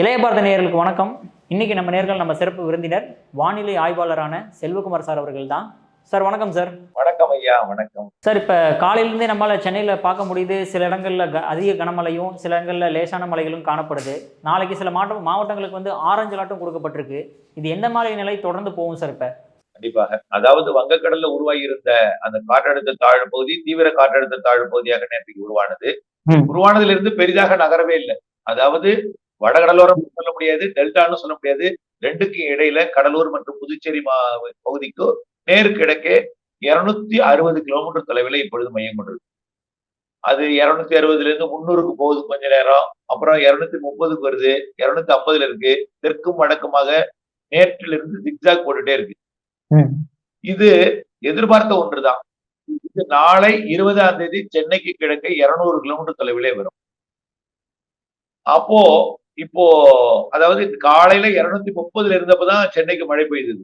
இளைய பாரத நேயர்களுக்கு வணக்கம். இன்னைக்கு நம்ம நேர்கள் நம்ம சிறப்பு விருந்தினர் வானிலை ஆய்வாளரான செல்வகுமார் சார் அவர்கள் தான் சார் வணக்கம் சார். வணக்கம் ஐயா வணக்கம். சார் இப்போ காலையிலேருந்தே நம்மளால் சென்னையில் பார்க்க முடியுது சில இடங்களில் அதிக கனமழையும் சில இடங்களில் லேசான மழைகளும் காணப்படுது. நாளைக்கு சில மாவட்ட மாவட்டங்களுக்கு வந்து ஆரஞ்சு அலர்ட்டும் கொடுக்கப்பட்டிருக்கு. இது எந்த மாதிரி நிலை தொடர்ந்து போகும் சார் இப்போ? கண்டிப்பாக. அதாவது வங்கக்கடல்ல உருவாகி இருந்த அந்த காற்றழுத்த தாழ்வு பகுதி தீவிர காற்றழுத்த தாழ்வு பகுதியாக நேற்றைக்கு உருவானது. உருவானதுல இருந்து பெரிதாக நகரவே இல்லை. அதாவது வடகடலோரம் சொல்ல முடியாது டெல்டான்னு சொல்ல முடியாது. ரெண்டுக்கும் இடையில கடலூர் மற்றும் புதுச்சேரி மா பகுதிக்கு நேரு கிழக்கே இருநூத்தி அறுபது கிலோமீட்டர் தொலைவில் இப்பொழுது மையம் கொண்டிருக்கு அது இருநூத்தி அறுபதுல இருந்து முன்னூறுக்கு போகுது கொஞ்ச நேரம். அப்புறம் இருநூத்தி முப்பதுக்கு வருது இருநூத்தி ஐம்பதுல இருக்கு. தெற்கும் வடக்குமாக நேற்றிலிருந்து ஜிக்ஜாக் போட்டுட்டே இருக்கு. இது எதிர்பார்த்த ஒன்றுதான். இது நாளை இருபதாம் தேதி சென்னைக்கு கிழக்கு இருநூறு கிலோமீட்டர் தொலைவிலே வரும். அப்போ இப்போ அதாவது காலையில இருநூத்தி முப்பதுல இருந்தப்பதான் சென்னைக்கு மழை பெய்தது.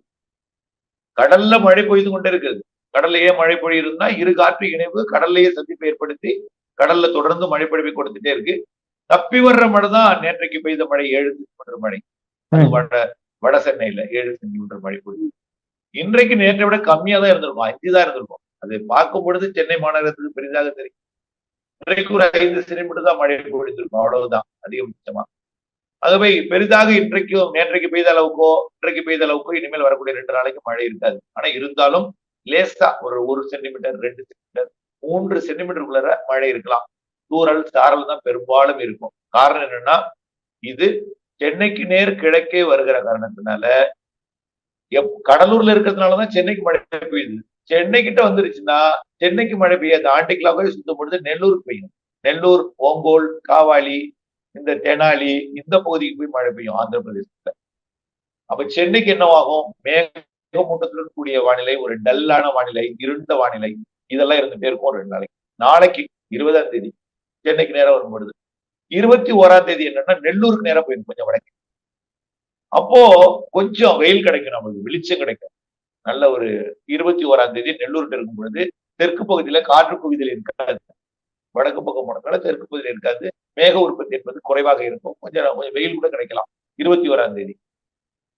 கடல்ல மழை பெய்து கொண்டே இருக்குது கடல்லையே மழை பொழியிருந்தா இரு காற்று இணைவு கடல்லையே சந்திப்பை ஏற்படுத்தி கடல்ல தொடர்ந்து மழை பொழிவை கொடுத்துட்டே இருக்கு. தப்பி வர்ற மழை தான் நேற்றைக்கு பெய்த மழை ஏழு சென்டிமீட்டர் மழை. வட வட சென்னையில ஏழு சென்டிமீட்டர் மழை பொழிவு. இன்றைக்கு நேற்றை விட கம்மியா தான் இருந்திருக்கும். அஞ்சு தான் இருந்திருக்கும். அது பார்க்கும் பொழுது சென்னை மாநகரத்துக்கு பெரிதாக தெரியும். இன்றைக்கு ஒரு ஐந்து சென்டிமீட்டர் தான் மழை பொழிந்திருக்கும். அவ்வளவுதான். அதிகபட்சமா. அதுவே பெரிதாக இன்றைக்கும் நேற்றைக்கு பெய்த அளவுக்கோ இன்றைக்கு பெய்த அளவுக்கோ இனிமேல் வரக்கூடிய ரெண்டு நாளைக்கு மழை இருக்காது. ஆனா இருந்தாலும் லேசா ஒரு ஒரு சென்டிமீட்டர் ரெண்டு சென்டிமீட்டர் மூன்று சென்டிமீட்டருக்குள்ள மழை இருக்கலாம். தூரல் சாரல் தான் பெரும்பாலும் இருக்கும். காரணம் என்னன்னா இது சென்னைக்கு நேர் கிழக்கே வருகிற காரணத்தினால எப் கடலூர்ல இருக்கிறதுனாலதான் சென்னைக்கு மழை பெய்யுது. சென்னை கிட்ட வந்துருச்சுன்னா சென்னைக்கு மழை பெய்யாது ஆண்டிக்கலாவே சுத்தம் பொழுது நெல்லூருக்கு பெய்யும். நெல்லூர் ஓங்கோல் காவாலி இந்த தெனாலி இந்த பகுதிக்கு போய் மழை பெய்யும் ஆந்திர பிரதேசத்துல. அப்ப சென்னைக்கு என்னவாகும்? மேகமூட்டத்துடன் கூடிய வானிலை ஒரு டல்லான வானிலை இருண்ட வானிலை இதெல்லாம் இருந்துட்டே இருக்கும் ரெண்டு நாளைக்கு. நாளைக்கு இருபதாம் தேதி சென்னைக்கு நேரம் வரும் பொழுது. இருபத்தி ஓராம் தேதி என்னன்னா நெல்லூருக்கு நேரம் போயிடும் கொஞ்சம் வடக்கு. அப்போ கொஞ்சம் வெயில் கிடைக்கும் நம்மளுக்கு வெளிச்சம் கிடைக்கும். நல்ல ஒரு இருபத்தி ஓராம் தேதி நெல்லூர்ல இருக்கும் பொழுது தெற்கு பகுதியில காற்று பகுதியில் இருக்காது. வடக்கு பக்கம் போனதுனால தெற்கு பகுதியில் இருக்காது. மேக உற்பத்தி என்பது குறைவாக இருக்கும். கொஞ்சம் கொஞ்சம் வெயில் கூட கிடைக்கலாம். இருபத்தி ஓராம் தேதி.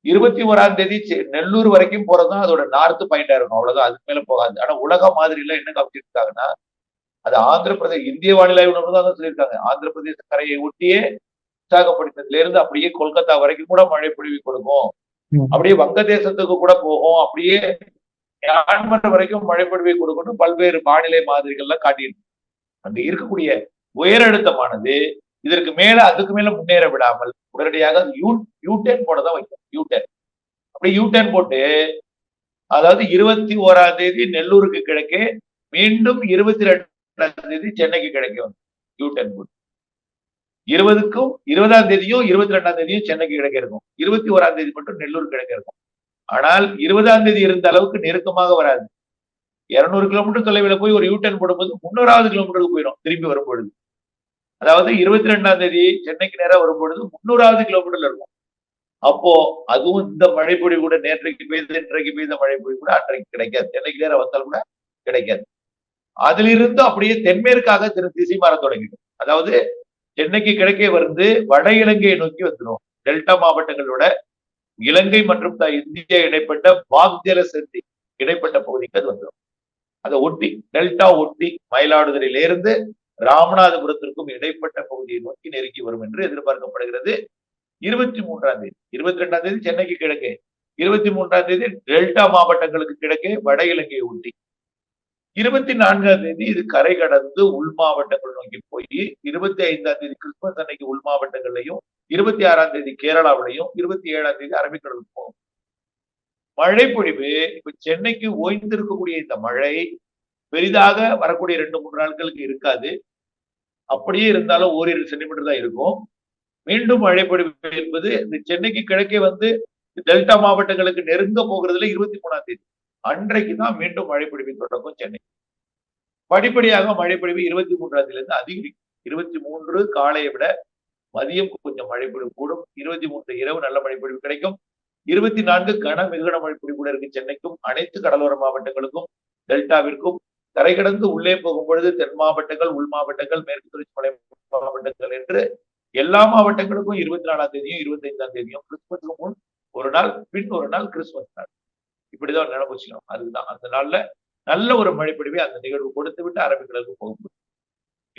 இருபத்தி ஓராம் தேதி நெல்லூர் வரைக்கும் போறதுதான் அதோட நார்த் பாயிண்டா இருக்கும் அவ்வளவுதான். அதுக்கு மேல போகாது. ஆனா உலக மாதிரில என்ன காமிச்சிருக்காங்கன்னா அது ஆந்திர பிரதேச இந்திய வானிலை உணர்வு தான் சொல்லியிருக்காங்க. ஆந்திர பிரதேச கரையை ஒட்டியே விசாகப்பட்டினத்துல இருந்து அப்படியே கொல்கத்தா வரைக்கும் கூட மழை பொழிவு கொடுக்கும். அப்படியே வங்கதேசத்துக்கு கூட போகும். அப்படியே மியான்மர் வரைக்கும் மழை பொழிவை கொடுக்கணும். பல்வேறு வானிலை மாதிரிகள்லாம் காட்டியிருக்கு. அங்க இருக்கக்கூடிய உயரழுத்தமானது இதற்கு மேல அதுக்கு மேல முன்னேற விடாமல் உடனடியாக யூ யூடேன் போட தான் வைக்கும். யூடேன் அப்படி யூடேன் போட்டு அதாவது இருபத்தி ஓராம் தேதி நெல்லூருக்கு கிழக்கே மீண்டும் இருபத்தி ரெண்டாம் தேதி சென்னைக்கு கிழக்கே வந்து யூடேன் போட்டு. இருபதுக்கும் இருபதாம் தேதியும் இருபத்தி ரெண்டாம் தேதியும் சென்னைக்கு கிழக்க இருக்கும். இருபத்தி ஓராம் தேதி மட்டும் நெல்லூர் கிழக்க இருக்கும். ஆனால் இருபதாம் தேதி இருந்த அளவுக்கு நெருக்கமாக வராது. இருநூறு கிலோமீட்டர் தொலைவில் போய் ஒரு யூட்டர்ன் போடும்போது முன்னூறாவது கிலோமீட்டருக்கு போயிடும் திரும்பி வரும்பொழுது. அதாவது இருபத்தி ரெண்டாம் தேதி சென்னைக்கு நேரம் வரும்பொழுது முன்னூறாவது கிலோமீட்டர்ல இருக்கும். அப்போ அதுவும் இந்த மழைப்பொழி கூட நேற்றைக்கு பெய்த இன்றைக்கு பெய்த மழைப்பொழி கூட அன்றைக்கு கிடைக்காது. சென்னைக்கு நேரம் வந்தாலும் கூட கிடைக்காது. அதிலிருந்து அப்படியே தென்மேற்காக திரு திசை மாற தொடங்கிடும். அதாவது சென்னைக்கு கிடைக்க வந்து வட இலங்கையை நோக்கி வந்துடும் டெல்டா மாவட்டங்களோட இலங்கை மற்றும் த- இந்தியா இடைப்பட்ட வாக்ஜல சந்தி இடைப்பட்ட பகுதிக்கு அது வந்துடும் அதை ஒட்டி டெல்டா ஒட்டி மயிலாடுதுறையிலிருந்து ராமநாதபுரத்திற்கும் இடைப்பட்ட பகுதியை நோக்கி நெருங்கி வரும் என்று எதிர்பார்க்கப்படுகிறது. இருபத்தி மூன்றாம் தேதி இருபத்தி ரெண்டாம் தேதி சென்னைக்கு கிழக்கே. இருபத்தி மூன்றாம் தேதி டெல்டா மாவட்டங்களுக்கு கிழக்கே வட இலங்கையை ஒட்டி. இருபத்தி நான்காம் தேதி இது கரை கடந்து உள் மாவட்டங்கள் நோக்கி போய் இருபத்தி ஐந்தாம் தேதி கிறிஸ்துமஸ் அன்னைக்கு உள் மாவட்டங்கள்லையும் இருபத்தி ஆறாம் தேதி கேரளாவிலையும் இருபத்தி ஏழாம் தேதி அரபிக்கடலுக்கு போகும். மழை பொழிவு இப்ப சென்னைக்கு ஓய்ந்திருக்கக்கூடிய இந்த மழை பெரிதாக வரக்கூடிய ரெண்டு மூன்று நாட்களுக்கு இருக்காது. அப்படியே இருந்தாலும் ஓரிரு சென்டிமீட்டர் தான் இருக்கும். மீண்டும் மழை என்பது இந்த சென்னைக்கு கிழக்கே வந்து டெல்டா மாவட்டங்களுக்கு நெருங்க போகிறதுல இருபத்தி மூணாம் தேதி. அன்றைக்கு தான் மீண்டும் மழைப்பொழிவு தொடங்கும் சென்னை. படிப்படியாக மழைப்பொழிவு இருபத்தி மூன்றாம் தேதியிலிருந்து அதிகரிக்கும் இருபத்தி மூன்று காலையை விட மதியம் கொஞ்சம் மழைப்பொழிவு கூடும். இருபத்தி மூன்று இரவு நல்ல மழைப்பொழிவு கிடைக்கும். இருபத்தி நான்கு கன மிகுன மழைப்பொழிவு கூட இருக்கு சென்னைக்கும். அனைத்து கடலோர மாவட்டங்களுக்கும் டெல்டாவிற்கும் கரை கடந்து உள்ளே போகும் பொழுது தென் மாவட்டங்கள் உள் மாவட்டங்கள் மேற்கு தொடர்ச்சி மலை மாவட்டங்கள் என்று எல்லா மாவட்டங்களுக்கும் இருபத்தி நாலாம் தேதியும் இருபத்தி ஐந்தாம் தேதியும் கிறிஸ்துமஸுக்கு முன் ஒரு நாள் பின் ஒரு நாள் கிறிஸ்துமஸ் நாள். இப்படிதான் நினைப்பு வச்சுக்கணும். அதுதான். அந்த நாள்ல நல்ல ஒரு மழைப்பொழிவை அந்த நிகழ்வு கொடுத்து விட்டு அரபிக்கடலுக்கு போகும்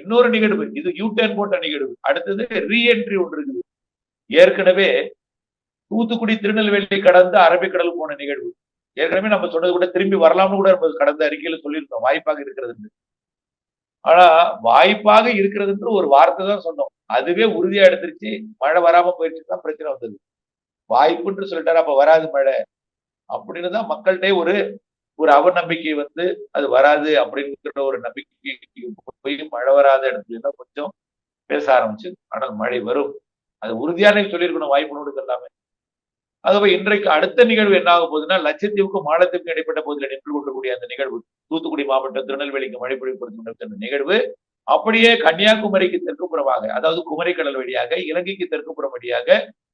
இன்னொரு நிகழ்வு இது யூ போட்ட நிகழ்வு. அடுத்தது ரீஎன்ட்ரி ஒன்று இருக்குது. ஏற்கனவே தூத்துக்குடி திருநெல்வேலி கடந்து அரபிக்கடல் போன நிகழ்வு. ஏற்கனவே நம்ம சொன்னது கூட திரும்பி வரலாம்னு கூட நம்ம கடந்த அறிக்கையில சொல்லியிருந்தோம். வாய்ப்பாக இருக்கிறது ஆனா வாய்ப்பாக இருக்கிறதுன்ற ஒரு வார்த்தை தான் சொன்னோம். அதுவே உறுதியா எடுத்துருச்சு. மழை வராம போயிடுச்சு தான் பிரச்சனை வந்தது. வாய்ப்புன்னு சொல்லிட்டாரு. அப்ப வராது மழை. அப்படின்னு தான் மக்கள்கிட்ட ஒரு ஒரு அவநம்பிக்கை வந்து அது வராது அப்படிங்கிற ஒரு நம்பிக்கை போய் மழை வராத இடத்துல தான் கொஞ்சம் பேச ஆரம்பிச்சு ஆனால் மழை வரும். அது உறுதியான சொல்லியிருக்கணும். வாய்ப்பு எல்லாமே ஆகவே இன்றைக்கு அடுத்த நிகழ்வு என்ன ஆக போகுதுன்னா லட்சத்தீவுக்கும் மாலத்தீவுக்கும் இடைப்பட்ட பகுதியில் நின்று கொள்ளக்கூடிய அந்த நிகழ்வு தூத்துக்குடி மாவட்டம் திருநெல்வேலிக்கு மழை பொழிவு கொடுத்து நிகழ்வு அப்படியே கன்னியாகுமரிக்கு தெற்குப்புறமாக அதாவது குமரிக்கடல் வழியாக இலங்கைக்கு தெற்குப்புறம் வழியாக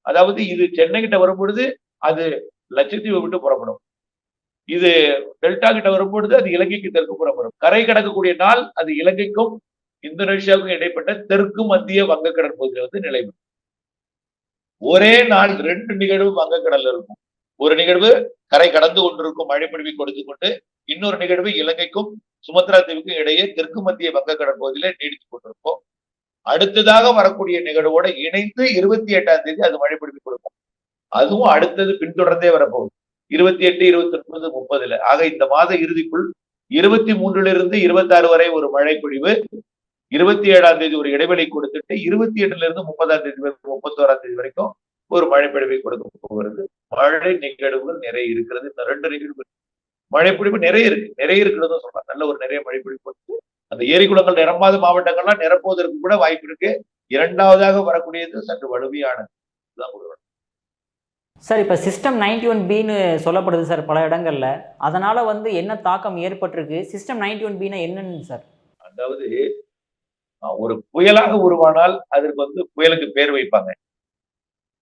அதாவது இது சென்னை கிட்ட வரும்பொழுது அது லட்சத்தீவை விட்டு புறப்படும். இது டெல்டா கிட்ட வரும்பொழுது அது இலங்கைக்கு தெற்குப்புறம் வரும். கரை கடக்கக்கூடிய நாள் அது இலங்கைக்கும் இந்தோனேஷியாவுக்கும் இடைப்பட்ட தெற்கு மத்திய வங்கக்கடற்பகுதியில் வந்து நிலைபெறும். ஒரே நாள் ரெண்டு நிகழ்வு வங்கக்கடல்ல இருக்கும். ஒரு நிகழ்வு கரை கடந்து கொண்டிருக்கும் மழைப்பொழிவை கொடுத்து கொண்டு இன்னொரு நிகழ்வு இலங்கைக்கும் சுமத்ரா தீவுக்கும் இடையே தெற்கு மத்திய வங்கக்கடல் பகுதியில நீடித்துக் கொண்டிருக்கும். அடுத்ததாக வரக்கூடிய நிகழ்வோட இணைந்து இருபத்தி எட்டாம் தேதி அது மழைப்பொழிவு கொடுக்கும். அதுவும் அடுத்தது பின்தொடர்ந்தே வரப்போகுது. இருபத்தி எட்டு இருபத்தி ஒன்பது முப்பதுல. ஆக இந்த மாத இறுதிக்குள் இருபத்தி மூன்றுல இருந்து இருபத்தி ஆறு வரை ஒரு மழை பொழிவு இருபத்தி ஏழாம் தேதி ஒரு இடைவெளி கொடுத்துட்டு இருபத்தி எட்டுல இருந்து முப்பதாம் தேதி வரைக்கும் முப்பத்தோராம் தேதி வரைக்கும் ஒரு மழை பொழிவை கொடுக்க போகிறது. மழை நிகழ்வுகள் நிறைய இருக்கிறது. இந்த ரெண்டு நிகழ்வு மழை பொழிவு நிறைய இருக்கு. நிறைய இருக்கிறதும் சொல்றேன் நல்ல ஒரு நிறைய மழை பொழிவு கொடுத்து அந்த ஏரி குளங்கள் நிரம்பாத மாவட்டங்கள்லாம் நிரப்புவதற்கு கூட வாய்ப்பு இருக்கு. இரண்டாவதாக வரக்கூடியது சற்று வலுமையானது சார் இப்போ சிஸ்டம் நைன்டி ஒன் பின்னு சொல்லப்படுது சார் பல இடங்கள்ல. அதனால வந்து என்ன தாக்கம் ஏற்பட்டிருக்கு? சிஸ்டம் நைன்டி ஒன் பின்னா என்னன்னு சார்? அதாவது ஒரு புயலாக உருவானால் அதற்கு வந்து புயலுக்கு பேர் வைப்பாங்க.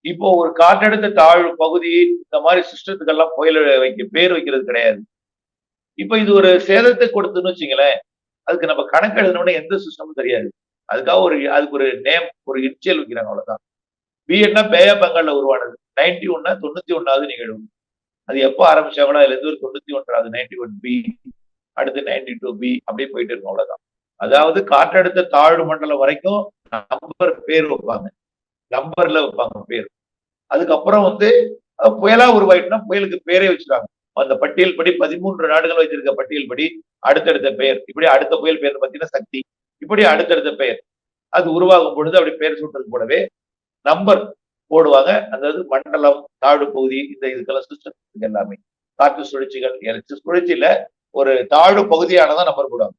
இப்போ ஒரு காற்றழுத்த தாழ்வு பகுதி இந்த மாதிரி சிஸ்டத்துக்கெல்லாம் புயல் வைக்க பேர் வைக்கிறது கிடையாது. இப்போ இது ஒரு சேதத்தை கொடுத்துன்னு வச்சுங்களேன் அதுக்கு நம்ம கணக்கு எழுதணும்னா எந்த சிஸ்டமும் தெரியாது. அதுக்காக ஒரு அதுக்கு ஒரு நேம் ஒரு இன்சியல் வைக்கிறாங்க அவ்வளவுதான். பிஎன்னா பேயா பெங்கால்ல உருவானது. நைன்டி ஒன்னா தொண்ணூத்தி ஒன்னாவது நிகழ்வு. அது எப்போ ஆரம்பிச்சாங்களோ அதுல இருந்து ஒரு தொண்ணூத்தி ஒன்றாவது நைன்டி ஒன் பி அடுத்து நைன்டி டூ பி அப்படியே போயிட்டு இருக்கும் அவ்வளவுதான். அதாவது காற்றழுத்த தாழ்வு மண்டலம் வரைக்கும் நம்பர் பேர் வைப்பாங்க. நம்பர்ல வைப்பாங்க பேர். அதுக்கப்புறம் வந்து புயலா உருவாயிட்டுனா புயலுக்கு பேரே வச்சுருவாங்க. அந்த பட்டியல் படி பதிமூன்று நாடுகள் வைத்திருக்க பட்டியல் படி அடுத்தடுத்த பெயர். இப்படி அடுத்த புயல் பேர் பார்த்தீங்கன்னா சக்தி. இப்படி அடுத்தடுத்த பெயர். அது உருவாகும் பொழுது அப்படி பெயர் சூட்டுறது போலவே நம்பர் போடுவாங்க. அதாவது மண்டலம் தாழ்வு பகுதி இந்த இதுக்கெல்லாம் சிஸ்டம் எல்லாமே. காற்று சுழற்சிகள் சுழற்சியில ஒரு தாழ்வு பகுதியானதான் நம்பர் போடுவாங்க.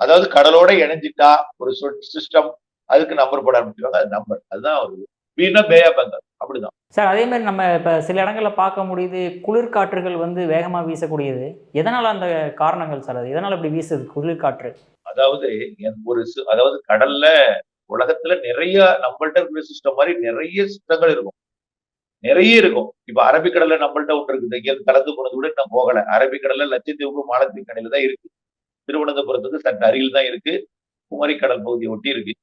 அதாவது கடலோட இணைஞ்சிட்டா ஒரு சிஸ்டம் அதுக்கு நம்பர் போட ஆரம்பிச்சிருவாங்க. அது நம்பர் அதுதான் ஒரு வீணா பேயா பெங்கால் அப்படிதான். சார் அதே மாதிரி நம்ம இப்போ சில இடங்கள்ல பார்க்க முடியுது குளிர்காற்றுகள் வந்து வேகமாக வீசக்கூடியது. எதனால் அந்த காரணங்கள் சார் அது எதனால் இப்படி வீசுது குளிர்காற்று? அதாவது என் ஒரு அதாவது கடல்ல உலகத்துல நிறைய நம்மள்ட்ட இருக்கிற சிஸ்டம் மாதிரி நிறைய சிஸ்டங்கள் இருக்கும். நிறைய இருக்கும். இப்ப அரபிக்கடல்ல நம்மள்ட்ட ஒன்று இருக்குது. இங்க கலந்து போனது கூட நான் போகல. அரபிக்கடல்ல லட்சத்தீவுக்கு மாலத்தீவு கடையில தான் இருக்கு. திருவனந்தபுரத்துக்கு சற்று அருகில் தான் இருக்கு. குமரிக்கடல் பகுதி ஒட்டி இருக்கு.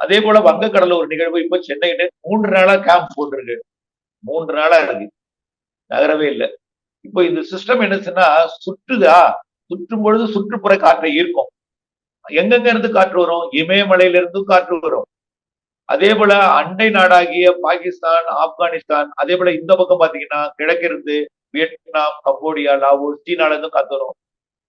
அதே போல வங்கக்கடல ஒரு நிகழ்வு இப்ப சென்னையில மூன்று நாளா கேம்ப் போட்டிருக்கு. மூன்று நாளா இருக்கு. நகரவே இல்லை. இப்போ இந்த சிஸ்டம் என்னச்சுன்னா சுற்றுதா? சுற்றும் பொழுது சுற்றுப்புற காற்றை ஈர்க்கும். எங்கெங்க இருந்து காற்று வரும்? இமயமலையில இருந்தும் காற்று வரும். அதே போல அண்டை நாடாகிய பாகிஸ்தான் ஆப்கானிஸ்தான் அதே போல இந்த பக்கம் பாத்தீங்கன்னா கிழக்கிருந்து வியட்நாம் கம்போடியா லாவோஸ் சீனால இருந்தும் காத்து வரும்.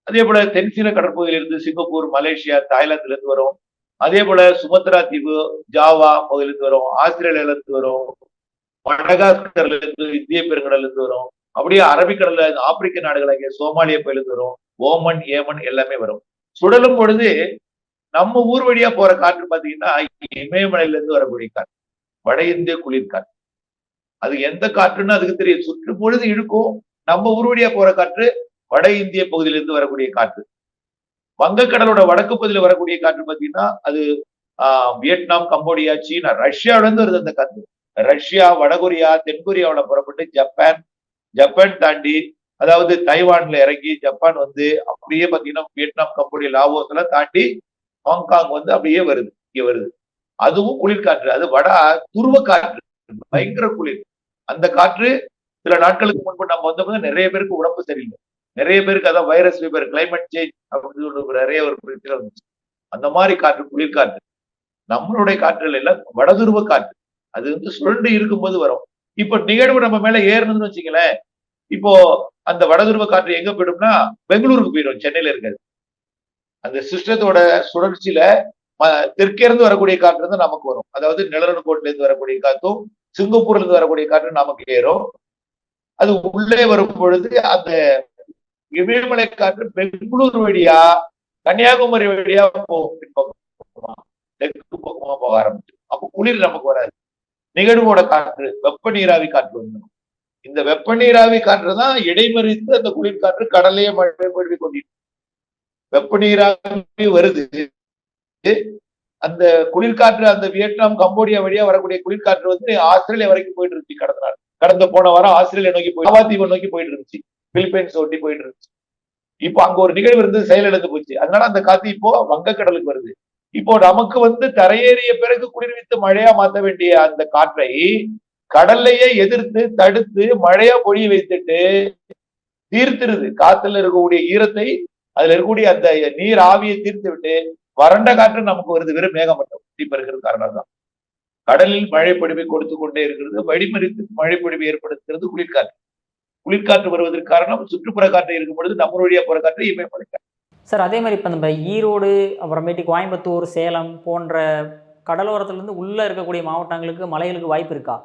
அதே போல தென்சீன கடற்பகுதியில இருந்து சிங்கப்பூர் மலேசியா தாய்லாந்துல இருந்து வரும். அதே போல சுமத்ரா தீவு ஜாவா பகுதியில இருந்து வரும். ஆஸ்திரேலியால இருந்து வரும். மடகாஸ்கர்ல இருந்து இந்திய பெருங்கடல்ல இருந்து வரும். அப்படியே அரபிக்கடல்ல ஆப்பிரிக்க நாடுகளாகிய சோமாலிய பயிலிருந்து வரும். ஓமன் ஏமன் எல்லாமே வரும். சுடலும் பொழுது நம்ம ஊர் வழியா போற காற்று பாத்தீங்கன்னா இமயமலையில இருந்து வரக்கூடிய காற்று. வட இந்திய குளிர்காற்று அது எந்த காற்றுன்னு அதுக்கு தெரியும். சுற்று பொழுது இழுக்கும். நம்ம ஊர் வழியா போற காற்று வட இந்திய பகுதியிலிருந்து வரக்கூடிய காற்று. வங்கக்கடலோட வடக்கு பகுதியில வரக்கூடிய காற்று பாத்தீங்கன்னா அது ஆஹ் வியட்நாம் கம்போடியா சீனா ரஷ்யாவில இருந்து வருது அந்த காற்று. ரஷ்யா வடகொரியா தென்கொரியாவுல புறப்பட்டு ஜப்பான் ஜப்பான் தாண்டி அதாவது தைவான்ல இறங்கி ஜப்பான் வந்து அப்படியே பார்த்தீங்கன்னா வியட்நாம் கம்போடியா லாவோஸ் எல்லாம் தாண்டி ஹாங்காங் வந்து அப்படியே வருது இங்கே வருது. அதுவும் குளிர்காற்று அது வட துருவ காற்று பயங்கர குளிர். அந்த காற்று சில நாட்களுக்கு முன்பு நம்ம வந்தபோது நிறைய பேருக்கு உடம்பு சரியில்லை. நிறைய பேருக்கு அதான் வைரஸ் ஃபீவர் கிளைமேட் சேஞ்ச் அப்படின்னு சொல்லி நிறைய ஒரு பிரச்சனை வந்துச்சு அந்த மாதிரி காற்று குளிர்காற்று நம்மளுடைய காற்றுல எல்லாம் வடதுருவ காற்று. அது வந்து சுழண்டு இருக்கும்போது வரும். இப்ப நிகழ்வு நம்ம மேல ஏறணும்னு வச்சுங்களேன் இப்போ அந்த வடதுருவ காற்று எங்க போயிடும்னா பெங்களூருக்கு போயிடும் சென்னையில இருக்காது அந்த சிஸ்டத்தோட சுழற்சியில ம- தெற்கே இருந்து வரக்கூடிய காற்று வந்து நமக்கு வரும். அதாவது நிலநடுக்கோட்டில இருந்து வரக்கூடிய காத்தும் சிங்கப்பூர்ல இருந்து வரக்கூடிய காற்று நமக்கு ஏறும். அது உள்ளே வரும் பொழுது அந்த இமயமலை காற்று பெங்களூர் வழியா கன்னியாகுமரி வழியா போகும் பின்பக்கமா, தெற்கு பக்கமா போக ஆரம்பிச்சு அப்ப குளிர் நமக்கு வராது. நிகழ்வோட காற்று வெப்ப நீராவி காற்று வந்துடும் இந்த வெப்ப நீராவி காற்று தான் இடைமறித்து அந்த குளிர் காற்று கடலையே மழை பொழுது கொண்டிருக்கும் வெப்ப நீராவி வருது. அந்த குளிர்காற்று அந்த வியட்நாம் கம்போடியா வழியா வரக்கூடிய குளிர்காற்று வந்து ஆஸ்திரேலியா வரைக்கும் போயிட்டு இருந்துச்சு கடந்த நாள். கடந்த போன வாரம் ஆஸ்திரேலியா நோக்கி போய் நோக்கி போயிட்டு இருந்துச்சு. பிலிப்பைன்ஸ் ஒட்டி போயிட்டு இருந்துச்சு. இப்போ அங்க ஒரு நிகழ்வு இருந்து செயலிழந்து போச்சு. அதனால அந்த காத்து இப்போ வங்கக்கடலுக்கு வருது. இப்போ நமக்கு வந்து தரையேறிய பிறகு குளிர்வித்து மழையா மாத்த வேண்டிய அந்த காற்றை கடல்லையே எதிர்த்து தடுத்து மழையா பொழிய வைத்துட்டு தீர்த்திருது. காத்துல இருக்கக்கூடிய ஈரத்தை அதுல இருக்கக்கூடிய அந்த நீர் ஆவியை தீர்த்து விட்டு வறண்ட காற்று நமக்கு வருது வெறும் மேகமட்டம். இப்ப இருக்கிற காரணம் தான் கடலில் மழை பொழிவை கொடுத்து கொண்டே இருக்கிறது வடிமறித்து மழை பொழிவை ஏற்படுத்துகிறது குளிர்காற்று. குளிர்காற்று வருவதற்கு காரணம் சுற்றுப்புற காற்று இருக்கும் பொழுது நம்ம வழியா போற காற்று இமயமலை காற்று சார் அதே மாதிரி இப்போ நம்ம ஈரோடு அப்புறமேட்டு கோயம்புத்தூர் சேலம் போன்ற கடலோரத்துலேருந்து உள்ளே இருக்கக்கூடிய மாவட்டங்களுக்கு மலைகளுக்கு வாய்ப்பு இருக்கா?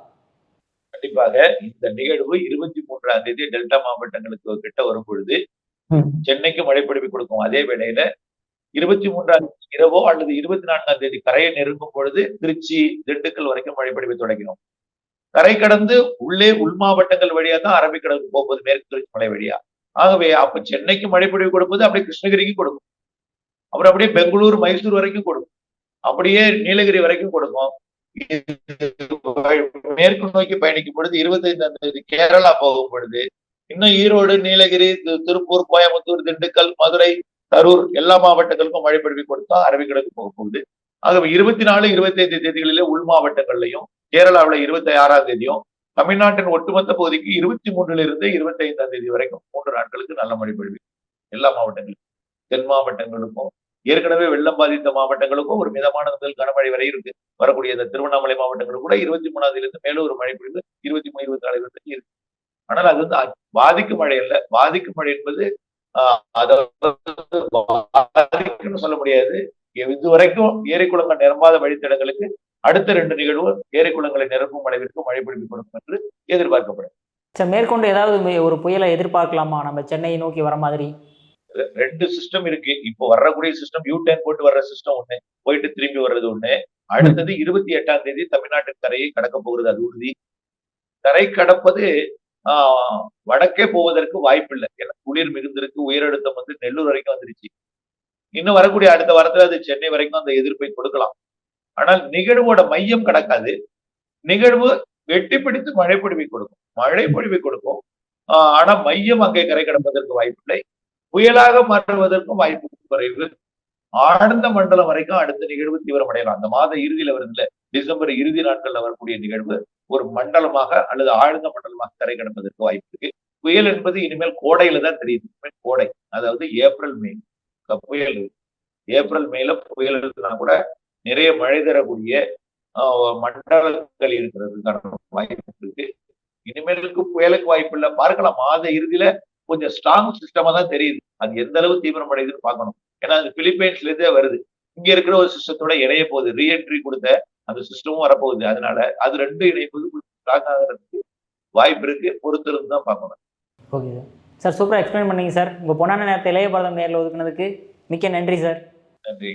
கண்டிப்பாக. இந்த நிகழ்வு இருபத்தி மூன்றாம் தேதி டெல்டா மாவட்டங்களுக்கு கிட்ட வரும் பொழுது சென்னைக்கு மழை பொழிவு கொடுக்கும். அதே வேளையில இருபத்தி மூன்றாம் தேதி இரவோ அல்லது இருபத்தி நான்காம் தேதி கரையை நெருங்கும் பொழுது திருச்சி திண்டுக்கல் வரைக்கும் மழை பொழிவை தொடங்கிடும். கரை கடந்து உள்ளே உள் மாவட்டங்கள் வழியா தான் அரபிக்கடலுக்கு போகும்போது மேற்கு தொடர்ச்சி மலை வழியா. ஆகவே அப்ப சென்னைக்கு மழைப்பொழிவு கொடுப்பது அப்படியே கிருஷ்ணகிரிக்கும் கொடுக்கும். அப்புறம் அப்படியே பெங்களூர் மைசூர் வரைக்கும் கொடுக்கும். அப்படியே நீலகிரி வரைக்கும் கொடுக்கும். மேற்கு நோக்கி பயணிக்கும் பொழுது இருபத்தைந்தாம் தேதி கேரளா போகும் பொழுது இன்னும் ஈரோடு நீலகிரி திருப்பூர் கோயம்புத்தூர் திண்டுக்கல் மதுரை கரூர் எல்லா மாவட்டங்களுக்கும் மழை பொழிவு கொடுத்தா அரபிக்கடலுக்கு போக போகுது ஆகவே இருபத்தி நாலு இருபத்தி ஐந்து தேதிகளிலே உள் மாவட்டங்கள்லையும் கேரளாவுல இருபத்தி ஆறாம் தேதியும் தமிழ்நாட்டின் ஒட்டுமொத்த பகுதிக்கு இருபத்தி மூன்றுல இருந்து இருபத்தி ஐந்தாம் தேதி வரைக்கும் மூன்று நாட்களுக்கு நல்ல மழை பொழிவு. எல்லா மாவட்டங்களுக்கும் தென் மாவட்டங்களுக்கும் ஏற்கனவே வெள்ளம் பாதித்த மாவட்டங்களுக்கும் ஒரு மிதமான முதல் கனமழை வரை இருக்கு. வரக்கூடிய இந்த திருவண்ணாமலை மாவட்டங்களுக்கு கூட இருபத்தி மூணாம் தேதியிலிருந்து மேலும் ஒரு மழை பொழிவு இருபத்தி மூணு இருபத்தி நாலு இருபத்தஞ்சு இருக்கு. ஆனால் அது வந்து பாதிக்கும் மழை அல்ல. பாதிக்கும் மழை என்பது ஆஹ், அதாவது பாதிக்கும்னு சொல்ல முடியாது. இதுவரைக்கும் ஏரி குளங்கள் நிரம்பாத வழித்தடங்களுக்கு அடுத்த ரெண்டு நிகழ்வு ஏரி குளங்களை நிரப்பும் அளவிற்கு மழை கொடுக்கும் என்று எதிர்பார்க்கப்படும் சார் மேற்கொண்டு ஏதாவது ஒரு புயலை எதிர்பார்க்கலாமா? நம்ம சென்னையை நோக்கி வர மாதிரி. ரெண்டு சிஸ்டம் இருக்கு. இப்போ வரக்கூடிய சிஸ்டம் யூ டர்ன் போட்டு வர்ற சிஸ்டம் ஒண்ணு போயிட்டு திரும்பி வர்றது ஒண்ணு. அடுத்தது இருபத்தி எட்டாம் தேதி தமிழ்நாட்டின் கரையை கடக்க போகிறது அது உறுதி. கரை கடப்பது ஆஹ் வடக்கே போவதற்கு வாய்ப்பில்லை. ஏன்னா குளிர் மிகுந்திருக்கு உயரழுத்தம் வந்து நெல்லூர் வரைக்கும் வந்துருச்சு. இன்னும் வரக்கூடிய அடுத்த வாரத்துல அது சென்னை வரைக்கும் அந்த எதிர்ப்பை கொடுக்கலாம். ஆனால் நிகழ்வோட மையம் கடக்காது. நிகழ்வு வெட்டி பிடித்து மழை பொழிவை கொடுக்கும். மழை பொழிவை கொடுக்கும். ஆஹ் ஆனா மையம் அங்கே கரை கடப்பதற்கு வாய்ப்பில்லை. புயலாக மாற்றுவதற்கும் வாய்ப்பு குறைவு. ஆழ்ந்த மண்டலம் வரைக்கும் அடுத்த நிகழ்வு தீவிரமடையலாம். அந்த மாத இறுதியில வருதுல டிசம்பர் இறுதி நாட்கள்ல வரக்கூடிய நிகழ்வு ஒரு மண்டலமாக அல்லது ஆழ்ந்த மண்டலமாக கரை கடப்பதற்கு வாய்ப்பு இருக்கு. புயல் என்பது இனிமேல் கோடையில தான் தெரியுது. இனிமேல் கோடை. அதாவது ஏப்ரல் மே. புயல் ஏப்ரல் மேல புயல் இருக்குன்னா கூட நிறைய மழை தரக்கூடிய ஆஹ், மண்டலங்கள் இருக்கிறதுக்கான வாய்ப்பு இருக்கு. இனிமேலுக்கு புயலுக்கு வாய்ப்பு இல்லை. பார்க்கலாம். மாத இறுதியில கொஞ்சம் ஸ்ட்ராங் சிஸ்டமா தான் தெரியுது. அது எந்த அளவு தீவிரமடையுதுன்னு பார்க்கணும். ஏன்னா அது பிலிப்பைன்ஸ்ல இருந்தே வருது. இங்க இருக்கிற ஒரு சிஸ்டத்தோட இணைய போகுது. ரீஎன்ட்ரி கொடுத்த அந்த சிஸ்டமும் வரப்போகுது. அதனால அது ரெண்டும் இணைப்பது ஸ்ட்ராங் ஆகிறதுக்கு வாய்ப்பு இருக்கு. பொறுத்திருந்து தான் பார்க்கணும். ஓகே. சார் சூப்பராக எக்ஸ்பிளைன் பண்ணீங்க சார். உங்கள் பொன்னான நேரத்தை இளைய பாரதம் நேரில் ஒதுக்குனதுக்கு மிக்க நன்றி சார். நன்றி